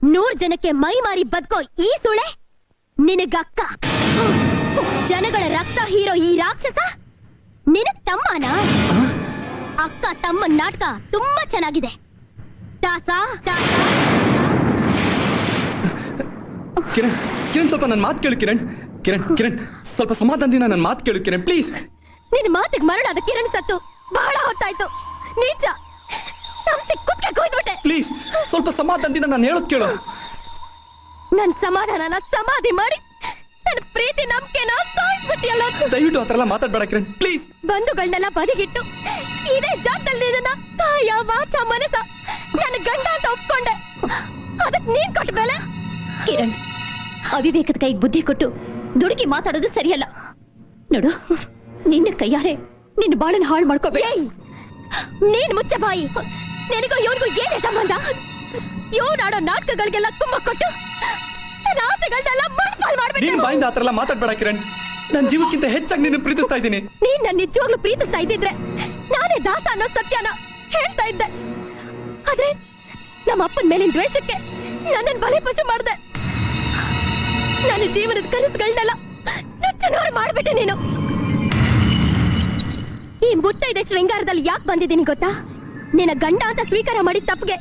ನೂರ್ ಜನಕ್ಕೆ ಮೈ ಮಾರಿ ಬದುಕೋ ಈ ಸುಳೆ? ನಿನಗಕ್ಕ? ಜನಗಳ ರಕ್ತ ಹೀರೋ ಈ ರಾಕ್ಷಸ? ನಿನಗ್ ತಮ್ಮನ? ಅಕ್ಕ ತಮ್ಮ ನಾಟಕ ತುಂಬಾ ಚೆನ್ನಾಗಿದೆ. ದಾಸ ದಾಸ. ಕಿರಣ್ ಕಿರಣ್ ಸ್ವಲ್ಪ ನನ್ನ ಮಾತು ಕೇಳು ಕಿರಣ್. ಕಿರಣ್ ಕಿರಣ್ ಸ್ವಲ್ಪ ಸಮಾಧಾನದಿಂದ ನನ್ನ ಮಾತು ಕೇಳು ಕಿರಣ್ ಪ್ಲೀಸ್ ನಿನ್ನ ಮಾತಿಗೆ ಮರಳಾದ ಕಿರಣ್ ಸತ್ತು. ಬಹಳ ಹೊತ್ತಾಯ್ತು. ಕೊಯ್ದ್ಬಿಟ್ಟೆ ಪ್ಲೀಸ್ ಸ್ವಲ್ಪ ಸಮಾಧಾನದಿಂದ ನಾನು ಹೇಳೋದ್ ಕೇಳು. ನನ್ ಸಮಾಧಾನನ ಸಮಾಧಿ ಮಾಡಿ ನನ್ನ ಪ್ರೀತಿ ನಂಬಿಕೆನ ಸಾಯಿಸ್ಬಿಟ್ಟಿಯಲ್ಲ. ದಯವಿಟ್ಟು ಆ ಥರ ಎಲ್ಲ ಮಾತಾಡ್ಬೇಡ ಕಿರಣ್. ಪ್ಲೀಸ್ ಬಂಧುಗಳನ್ನೆಲ್ಲ ಬದಿಗಿಟ್ಟು ಇದೇ ಜಾಗದಲ್ಲಿ ಇದನ್ನ ಕಾಯ ವಾಚ ಮನಸ ನನ್ನ ಗಂಡ ಅಂತ ಒಪ್ಕೊಂಡೆ. ಅದಕ್ ನೀನ್ ಕೊಟ್ಟ ಬೆಲೆ? ಕಿರಣ್ ಅವಿವೇಕದ ಕೈಗೆ ಬುದ್ಧಿ ಕೊಟ್ಟು ದುಡುಕಿ ಮಾತಾಡೋದು ಸರಿಯಲ್ಲ. ನೋಡು ನಿನ್ನ ಕೈಯಾರೆ ನಿನ್ನ ಬಾಳನ್ನ ಹಾಳು ಮಾಡ್ಕೋಬೇಡ. ನೀನ್ ಮುಚ್ಚ ಬಾಯಿ ನಿನಗೂ ಇವನಿಗೂ ಏನೇ ಸಂಬಂಧ? ಇವನಾಡೋ ನಾಟಕಗಳಿಗೆಲ್ಲ ತುಂಬ ಕೊಟ್ಟು ರಾತ್ರಿಗಳನ್ನೆಲ್ಲ ಮಣ್ಪಾಲ್ ಮಾಡ್ಬಿಟ್ಟೆ. ನಿನ್ ಬಾಯಿಂದ ಆ ಥರ ಎಲ್ಲ ಮಾತಾಡ್ಬೇಡ ಕಿರಣ್. ನನ್ ಜೀವಕ್ಕಿಂತ ಹೆಚ್ಚಾಗಿ ನಿನ್ನ ಪ್ರೀತಿಸ್ತಾ ಇದ್ದೀನಿ. ನೀನ್ ನನ್ನ ನಿಜವಾಗ್ಲೂ ಪ್ರೀತಿಸ್ತಾ ಇದ್ದಿದ್ರೆ ನಾನೇ ದಾಸ ಅನ್ನೋ ಸತ್ಯನ ಹೇಳ್ತಾ ಇದ್ದೆ. ಆದ್ರೆ ನಮ್ಮ ಅಪ್ಪನ ಮೇಲಿನ ದ್ವೇಷಕ್ಕೆ ನನ್ನನ್ ಬಲೆ ಪಶು ಮಾಡ್ದೆ. ನನ್ನ ಜೀವನದ ಕನಸುಗಳನ್ನೆಲ್ಲ ನುಚ್ಚುನೂರು ಮಾಡ್ಬಿಟ್ಟೆ ನೀನು. ಈ ಮುತ್ತೈದೆ ಶೃಂಗಾರದಲ್ಲಿ ಯಾಕೆ ಬಂದಿದ್ದೀನಿ ಗೊತ್ತಾ? ನಿನ್ನ ಗಂಡ ಅಂತ ಸ್ವೀಕಾರ ಮಾಡಿದ ತಪ್ಪಿಗೆ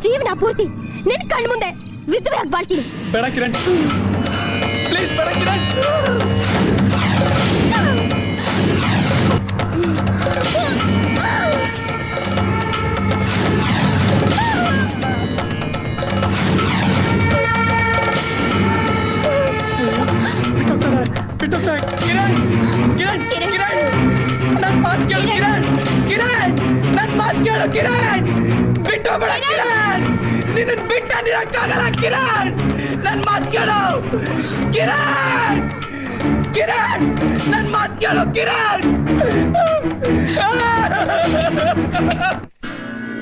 ಜೀವನ ಪೂರ್ತಿ ನಿನ್ ಕಣ್ಮುಂದೆ ಮುಂದೆ ವಿಧವೆಯಾಗಿ ಬಾಳ್ತೀನಿ. ಪ್ಲೀಸ್ ಕಿರಣ್ ಬಿಟ್ಟೋಗ್ಬೇಡ ಕಿರಣ್ ನಿನ್ನ ಬಿಟ್ಟ ನಿರಕ್ಕಾಗಲ್ಲ ಕಿರಣ್ ನನ್ ಮಾತ್ ಕೇಳು ಕಿರಣ್ ಕಿರಣ್ ನನ್ ಮಾತ್ ಕೇಳು ಕಿರಣ್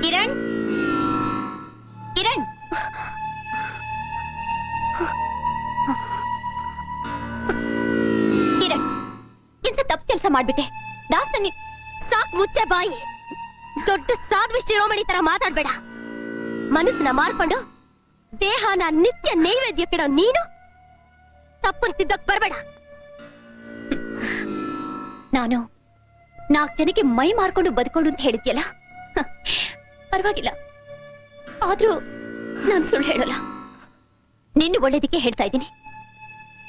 ಕಿರಣ್ ಕಿರಣ್ ಕಿರಣ್ ಎಂತ ತಪ್ಪು ಕೆಲಸ ಮಾಡ್ಬಿಟ್ಟೆ ದಾಸ್ ನೀ ಸಾಕ್ ಮುಚ್ಚೆ ಬಾಯಿ ದೊಡ್ಡ ಸಾಧ್ವಿ ಶಿರೋಮಣಿ ತರ ಮಾತಾಡ್ಬೇಡ. ಮನಸ್ಸನ್ನ ಮಾರ್ಕೊಂಡು ದೇಹನ ನಿತ್ಯ ನೈವೇದ್ಯ ಕಡ ನೀನು ತಪ್ಪನ್ ತಿದ್ದಕ್ ಬರ್ಬೇಡ. ನಾನು ನಾಲ್ಕು ಜನಕ್ಕೆ ಮೈ ಮಾರ್ಕೊಂಡು ಬದುಕೊಂಡು ಅಂತ ಹೇಳಿದ್ಯಲ್ಲ? ಪರವಾಗಿಲ್ಲ. ಆದ್ರೂ ನಾನು ಸುಳ್ಳು ಹೇಳಲ್ಲ. ನಿನ್ನ ಒಳ್ಳೇದಕ್ಕೆ ಹೇಳ್ತಾ ಇದ್ದೀನಿ.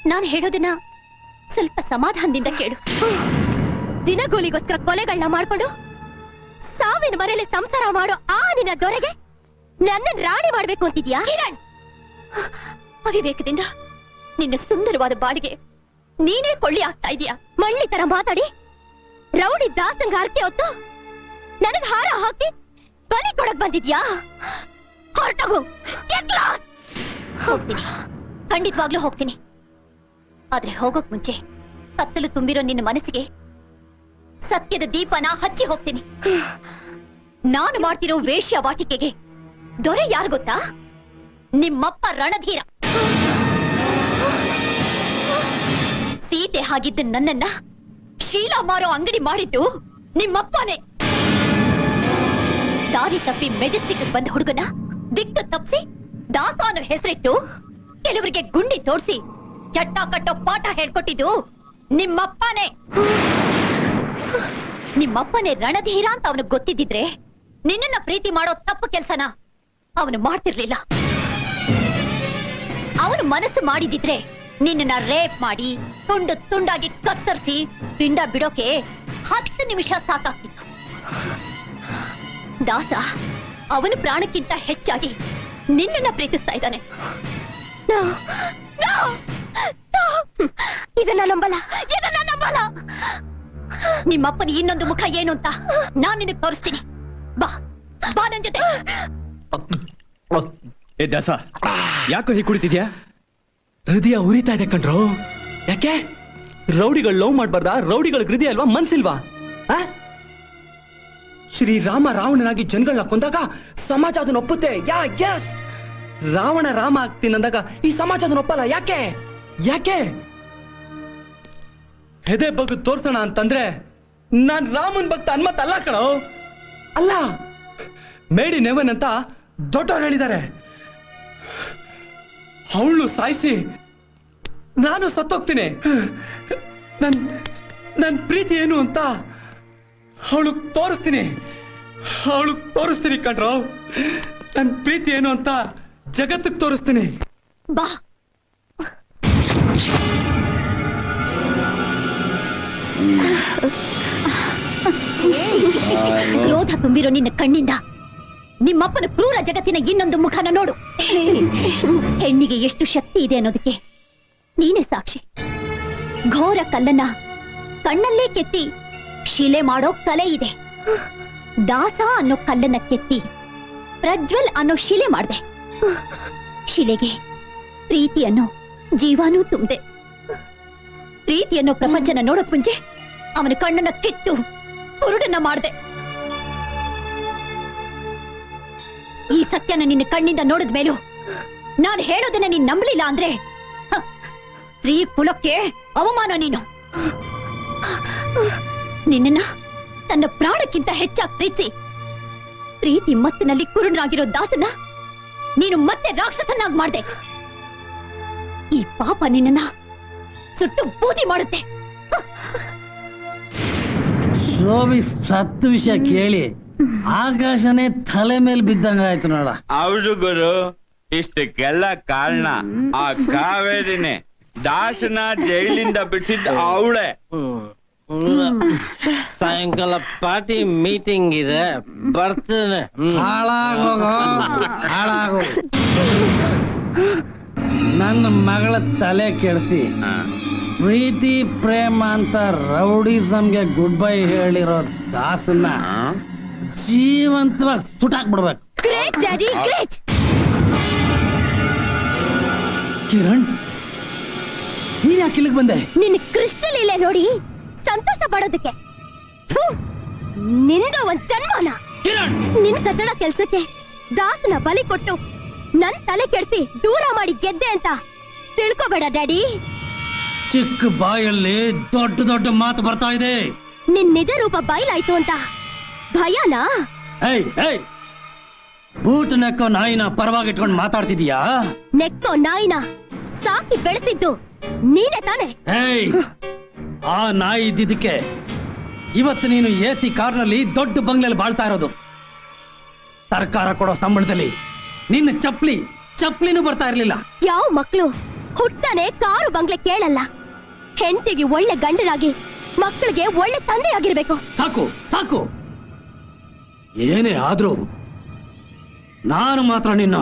ನಾನು ಹೇಳೋದನ್ನ ಸ್ವಲ್ಪ ಸಮಾಧಾನದಿಂದ ಕೇಳು. ದಿನಗೂಲಿಗೋಸ್ಕರ ಕೊಲೆಗಳನ್ನ ಮಾಡ್ಕೊಂಡು ಸಾವಿನ ಮನೆಯಲ್ಲಿ ಸಂಸಾರ ಮಾಡೋ ಆ ನಿನ್ನ ದೊರೆಗೆ ನನ್ನ ರಾಣಿ ಮಾಡ್ಬೇಕು ಅಂತಿದ್ಯಾ? ಕಿರಣ್! ಅವಿವೇಕದಿಂದ ನಿನ್ನ ಸುಂದರವಾದ ಬಾಡಿಗೆ ನೀನೇ ಕೊಳ್ಳಿ ಆಗ್ತಾ ಇದೀಯಾ? ಮಳ್ಳಿ ತರ ಮಾತಾಡಿ. ರೌಡಿ ದಾಸಂಗ ಹರಕೆ ಹೊತ್ತು ನನಗ್ ಹಾರ ಹಾಕಿ ಬಲಿ ಕೊಡಕ್ ಬಂದಿದ್ಯಾ? ಹೊರಟೋಗು. ಹೋಗ್ತೀನಿ. ಖಂಡಿತವಾಗ್ಲೂ ಹೋಗ್ತೀನಿ. ಆದ್ರೆ ಹೋಗೋಕ್ ಮುಂಚೆ ಕತ್ತಲು ತುಂಬಿರೋ ನಿನ್ನ ಮನಸ್ಸಿಗೆ ಸತ್ಯದ ದೀಪನ ಹಚ್ಚಿ ಹೋಗ್ತೀನಿ. ನಾನು ಮಾಡ್ತಿರೋ ವೇಶ್ಯ ವಾಟಿಕೆಗೆ ದೊರೆ ಯಾರು ಗೊತ್ತಾ? ನಿಮ್ಮಪ್ಪ ರಣಧೀರ. ಸೀತೆ ಹಾಗಿದ್ದ ನನ್ನನ್ನ ಶೀಲಾ ಮಾರೋ ಅಂಗಡಿ ಮಾಡಿದ್ದು ನಿಮ್ಮಪ್ಪನೇ. ದಾರಿ ತಪ್ಪಿ ಮೆಜೆಸ್ಟಿಕ್ ಬಂದ ಹುಡುಗನ ದಿಕ್ಕು ತಪ್ಪಿಸಿ ದಾಸಾನು ಹೆಸರಿಟ್ಟು ಕೆಲವರಿಗೆ ಗುಂಡಿ ತೋರಿಸಿ ಚಟ್ಟ ಕಟ್ಟೋ ಪಾಠ ಹೇಳ್ಕೊಟ್ಟಿದ್ದು ನಿಮ್ಮಪ್ಪನೇ. ನಿಮ್ಮಪ್ಪನೇ ರಣಧೀರ ಅಂತ ಅವನಿಗೆ ಗೊತ್ತಿದ್ದಿದ್ರೆ ನಿನ್ನನ್ನ ಪ್ರೀತಿ ಮಾಡೋ ತಪ್ಪು ಕೆಲ್ಸನ ಅವನು ಮಾಡ್ತಿರ್ಲಿಲ್ಲ. ಅವನು ಮನಸ್ಸು ಮಾಡಿದಿದ್ರೆ ನಿನ್ನನ್ನ ರೇಪ್ ಮಾಡಿ ತುಂಡು ತುಂಡಾಗಿ ಕತ್ತರಿಸಿ ಪಿಂಡ ಬಿಡೋಕೆ ಹತ್ತು ನಿಮಿಷ ಸಾಕಾಗ್ತಿತ್ತು. ದಾಸ, ಅವನು ಪ್ರಾಣಕ್ಕಿಂತ ಹೆಚ್ಚಾಗಿ ನಿನ್ನನ್ನ ಪ್ರೀತಿಸ್ತಾ ಇದ್ದಾನೆ! ಇದನ್ನ ನಂಬಲ್ಲ ಇದನ್ನ ನಂಬಲ್ಲ. ನಿಮ್ಮಪ್ಪನ ಇನ್ನೊಂದು ಮುಖ ಏನು ಅಂತ ನಾನ್ ನಿನಗೆ ತೋರಿಸ್ತೀನಿ. ಬಾ ಬಾ ನನ್ ಜೊತೆ. ಏ, ದಾಸ, ಯಾಕೋ ಹೀಗೆ ಕುಡಿತಿದ್ಯಾ? ಹೃದಯ ಉರಿತಾ ಇದೆ ಕಣ್ರೋ. ಯಾಕೆ? ರೌಡಿಗಳು ಲವ್ ಮಾಡ್ಬಾರ್ದ? ರೌಡಿಗಳ ಹೃದಯ ಅಲ್ವಾ? ಮನ್ಸಿಲ್ವಾ? ಆ? ಶ್ರೀರಾಮ ರಾವಣನಾಗಿ ಜನಗಳನ್ನ ಕೊಂದಾಗ ಸಮಾಜ ಅದನ್ನ ಒಪ್ಪುತ್ತೆ. Ya, yes. ರಾವಣ ರಾಮ ಆಗ್ತೀನಿ ಅಂದಾಗ ಈ ಸಮಾಜ ಅದನ್ನ ಒಪ್ಪಲ್ಲ. ಯಾಕೆ? ಯಾಕೆ? ಹೆದೆ ಬಗ್ಗೆ ತೋರ್ಸೋಣ ಅಂತಂದ್ರೆ ನಾನ್ ರಾಮನ್ ಭಕ್ತ ಅನ್ಮತ್ ಅಲ್ಲ ಕಣೋ. ಅಲ್ಲ, ಮೇಡಿ ನೆವನ್ ಅಂತ ದೊಡ್ಡವ್ರು ಹೇಳಿದ್ದಾರೆ. ಅವಳು ಸಾಯಿಸಿ ನಾನು ಸತ್ತೋಗ್ತೀನಿ. ನನ್ ನನ್ ಪ್ರೀತಿ ಏನು ಅಂತ ಅವಳು ತೋರಿಸ್ತೀನಿ. ಅವಳು ತೋರಿಸ್ತೀನಿ ಕಣ್ರೋ. ನನ್ ಪ್ರೀತಿ ಏನು ಅಂತ ಜಗತ್ತಿಗೆ ತೋರಿಸ್ತೀನಿ. ಬಾ. ಕ್ರೋಧ ತುಂಬಿರೋ ನಿನ್ನ ಕಣ್ಣಿಂದ. ನಿಮ್ಮಪ್ಪನ ಕ್ರೂರ ಜಗತ್ತಿನ ಇನ್ನೊಂದು ಮುಖನ ನೋಡು. ಹೆಣ್ಣಿಗೆ ಎಷ್ಟು ಶಕ್ತಿ ಇದೆ ಅನ್ನೋದಕ್ಕೆ ನೀನೇ ಸಾಕ್ಷಿ. ಘೋರ ಕಲ್ಲನ್ನ ಕಣ್ಣಲ್ಲೇ ಕೆತ್ತಿ ಶಿಲೆ ಮಾಡೋ ಕಲೆ ಇದೆ. ದಾಸ ಅನ್ನೋ ಕಲ್ಲನ್ನ ಕೆತ್ತಿ ಪ್ರಜ್ವಲ್ ಅನ್ನೋ ಶಿಲೆ ಮಾಡ್ದೆ. ಶಿಲೆಗೆ ಪ್ರೀತಿಯನ್ನು ಜೀವಾನೂ ತುಂಬ್ದೆ. ಪ್ರೀತಿಯನ್ನು ಪ್ರಪಂಚನ ನೋಡೋಕ್ ಮುಂಚೆ ಅವನ ಕಣ್ಣನ್ನ ಕಿತ್ತು ಹುರುಡನ್ನ ಮಾಡಿದೆ. ಈ ಸತ್ಯನ ನಿನ್ನ ಕಣ್ಣಿಂದ ನೋಡಿದ ಮೇಲೂ ನಾನು ಹೇಳೋದನ್ನ ನೀನ್ ನಂಬಲಿಲ್ಲ ಅಂದ್ರೆ ಸ್ತ್ರೀ ಕುಲಕ್ಕೆ ಅವಮಾನ ನೀನು. ನಿನ್ನ ತನ್ನ ಪ್ರಾಣಕ್ಕಿಂತ ಹೆಚ್ಚಾಗಿ ಪ್ರೀತಿ ಪ್ರೀತಿ ಮತ್ತಿನಲ್ಲಿ ಕುರುಡನಾಗಿರೋ ದಾಸನ ನೀನು ಮತ್ತೆ ರಾಕ್ಷಸನಾಗಿ ಮಾಡಿದೆ. ಈ ಪಾಪ ನಿನ್ನ ಸುಟ್ಟು ಬೂದಿ ಮಾಡುತ್ತೆ. ಶೋಭಿ ಸತ್ ವಿಷಯ ಕೇಳಿ ಆಕಾಶನೇ ತಲೆ ಮೇಲೆ ಬಿದ್ದಂಗ ಆಯ್ತು ನೋಡ. ಹೌದು ಗುರು ಇಷ್ಟಕ್ಕೆಲ್ಲ ಕಾರಣ ಆ ಕಾವೇರಿನೇ. ದಾಸನ ಜೈಲಿಂದ ಬಿಡಿಸಿದ್ದ ಅವಳೆ. ಸಾಯಂಕಾಲ ಪಾರ್ಟಿ ಮೀಟಿಂಗ್ ಇದೆ ಬರ್ತೇನೆ ಹಾಳಾಗೋಗ ಹಾಳಾಗೋ. ನನ್ನ ಮಗಳ ತಲೆ ಕೆಡಿಸಿ ಪ್ರೀತಿ ಪ್ರೇಮ ಅಂತ ರೌಡಿಸಮ್ಗೆ ಗುಡ್ ಬೈ ಹೇಳಿರೋ ದಾಸನ್ನ ಜೀವಂತವಾಗಿ ಸುಟ್ಟಾಕ್ಬಿಡ್ಬೇಕು. ಗ್ರೇಟ್ ಡ್ಯಾಡಿ ಗ್ರೇಟ್ ಕಿರಣ್ ನೀನ್ ಯಾಕೆ ಇಲ್ಲಿಗೆ ಬಂದೆ? ನಿನ್ನ ಕೃಷ್ಣ ಲೀಲೆ ನೋಡಿ ಸಂತೋಷ ಪಡೋದಕ್ಕೆ. ಥು, ನಿಂದ ಒಂದ್ ಜನ್ಮನ. ಕಿರಣ್! ನಿನ್ ಕಚಡ ಕೆಲ್ಸಕ್ಕೆ ದಾಸನ ಬಲಿ ಕೊಟ್ಟು ನನ್ ತಲೆ ಕೆಡ್ಸಿ ದೂರ ಮಾಡಿ ಗೆದ್ದೆ ಅಂತ ತಿಳ್ಕೊಬೇಡ ಡ್ಯಾಡಿ ಚಿಕ್ಕ ಬಾಯಲ್ಲಿ ದೊಡ್ಡ ದೊಡ್ಡ ಮಾತು ಬರ್ತಾ ಇದೆ. ನಿನ್ ನಿಜ ರೂಪ ಬಯಲಾಯ್ತು ಅಂತ. ಭಯನಾ? ಏಯ್ ಏಯ್! ಬೂಟ್ ನೆಕ್ಕೋ ನಾಯಿನ ಪರವಾಗಿ ಇಟ್ಕೊಂಡು ಮಾತಾಡ್ತಿದೀಯಾ? ನೆಕ್ಕೋ ನಾಯಿನ ಸಾಕಿ ಬೆಳೆಸಿದ್ದು ನೀನೆ ತಾನೆ? ಏಯ್! ಆ ನಾಯಿ ಇದ್ದಿದ್ದಕ್ಕೆ ಇವತ್ತು ನೀನು ಎ ಸಿ ಕಾರ್ನಲ್ಲಿ ದೊಡ್ಡ ಬಂಗ್ಲೆಯಲ್ಲಿ ಬಾಳ್ತಾ ಇರೋದು. ಸರ್ಕಾರ ಕೊಡೋ ಸಂಬಳದಲ್ಲಿ ನಿನ್ನ ಚಪ್ಲಿ ಚಪ್ಲಿನೂ ಬರ್ತಾ ಇರ್ಲಿಲ್ಲ. ಯಾವ ಮಕ್ಳು ಹುಟ್ಟಾನೆ ಕಾರು ಬಂಗ್ಲೆ ಕೇಳಲ್ಲ. ಹೆಂಡತಿಗೆ ಒಳ್ಳೆ ಗಂಡನಾಗಿ ಮಕ್ಕಳಿಗೆ ಒಳ್ಳೆ ತಂದೆ ಆಗಿರ್ಬೇಕು ಸಾಕು ಸಾಕು. ಏನೇ ಆದ್ರೂ ನಾನು ಮಾತ್ರ ನಿನ್ನ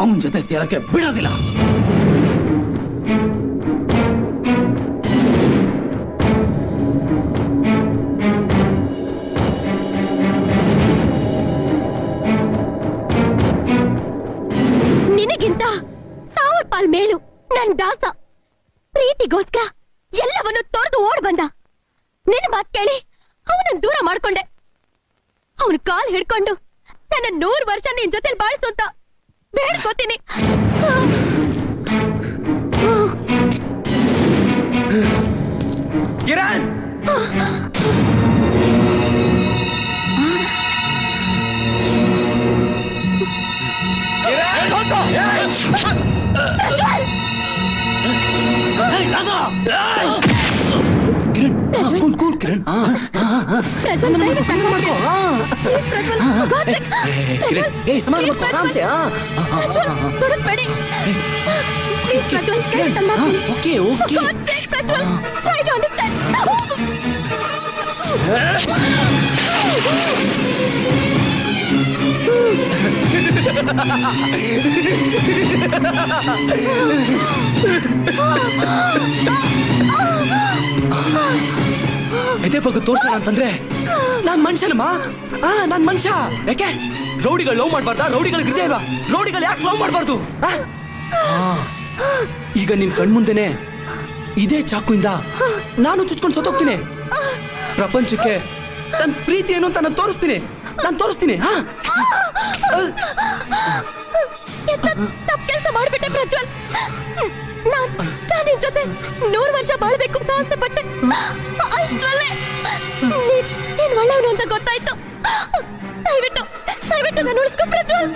ಅವನ ಜೊತೆ ಸೇರಕ್ಕೆ ಬಿಡೋದಿಲ್ಲ. ನಿನಗಿಂತ ಸಾವಿರ ಪಾಲ್ ಮೇಲು ನನ್ ದಾಸ. ಪ್ರೀತಿಗೋಸ್ಕರ ಎಲ್ಲವನ್ನು ತೊರೆದು ಓಡ್ ಬಂದ. ನಿನ್ನ ಮಾತ್ ಕೇಳಿ ಅವನನ್ನ ದೂರ ಮಾಡ್ಕೊಂಡೆ. ಅವನ ಕಾಲ್ ಹಿಡ್ಕೊಂಡು ನನ್ನ ನೂರು ವರ್ಷ ನಿನ್ ಜೊತೆ ಬಾಳ್ಸು ಅಂತ ಬೇಡ್ಕೋತೀನಿ. ಕಿರಣ್! ಕೂಲ್ ಕೂಲ್ ಕಿರಣ್ ಪ್ರಜ್ವಲ್, ದಯವಿಟ್ಟು ಸಹಾಯ ಮಾಡು. Please, Prajwal, for God's sake. Prajwal, ಏಯ್, ಸಮಾಧಾನ please, ಮಾಡ್ಕೊ, ಆರಾಮ್ಸೆ, ಆ. ಪ್ರಜ್ವಲ್, ಹುಡುಕ್ಬೇಡಿ. Please, ಪ್ರಜ್ವಲ್, ಕೈ ತಂದು ಹಾಕ್ತೀನಿ. Okay For okay God's sake, Prajwal, ಎದೆ ಬಗ್ಗೆ ಅಂತಂದ್ರೆ, ನಾನ್ ಮನುಷ್ಯನಮ್ಮ? ಆ, ನಾನ್ ಮನುಷ್ಯ. ಯಾಕೆ? ರೌಡಿಗಳು ಲವ್ ಮಾಡ್ಬಾರ್ದಾ? ರೌಡಿಗಳು ಹೃದಯ ಇಲ್ವಾ ರೌಡಿಗಳು ಯಾಕೆ ಲವ್ ಮಾಡಬಾರ್ದು? ಈಗ ನಿನ್ ಕಣ್ಮುಂದೆನೆ ಇದೇ ಚಾಕುಯಿಂದ ನಾನು ಚುಚ್ಕೊಂಡು ಸತ್ತೋಗ್ತೀನಿ. ಪ್ರಪಂಚಕ್ಕೆ ನನ್ ಪ್ರೀತಿ ಏನು ಅಂತ ನಾನು ತೋರಿಸ್ತೀನಿ. ನಾನು ತೋರಿಸ್ತೀನಿ ತಪ್ಪು ಕೆಲಸ ಮಾಡ್ಬಿಟ್ಟೆ ಪ್ರಜ್ವಲ್? ನಾನು ನಾನ್ ನಿನ್ ಜೊತೆ ನೂರು ವರ್ಷ ಬಾಳ್ಬೇಕು ಅಂತ ಆಸೆ ಪಟ್ಟೆ. ಅಷ್ಟ್ರಲ್ಲೇ ಒಳ್ಳೆಯವನು ಅಂತ ಗೊತ್ತಾಯ್ತು. ದಯವಿಟ್ಟು ದಯವಿಟ್ಟು ನಾನು ಉಳಿಸ್ಕೊ ಪ್ರಜ್ವಲ್.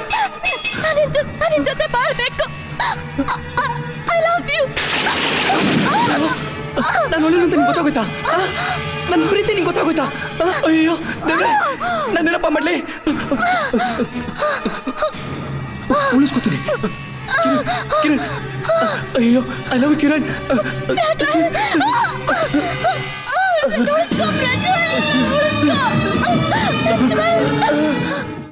ನಾನ್ ನಿನ್ ಜೊ- ನಾನ್ ಜೊತೆ ಬಾಳ್ಬೇಕು. ಐ ಲವ್ ಯು ನಾನು ಒಳ್ಳೆ ಅಂತ ನಿಂಗೆ ಗೊತ್ತಾಗೋಯ್ತಾ ನನ್ನ ಪ್ರೀತಿ ನಿಂಗೆ ಗೊತ್ತಾಗೋಯ್ತಾ? ಅಯ್ಯೋ ದೇವ್ರೆ ನಾನು ಏನಪ್ಪ ಮಾಡ್ಲಿ? ಉಳಿಸ್ಕೊತೀನಿ. ಕಿರಣ್ ಅಯ್ಯೋ I love Kiran. Let's go, Bridget! Let's go!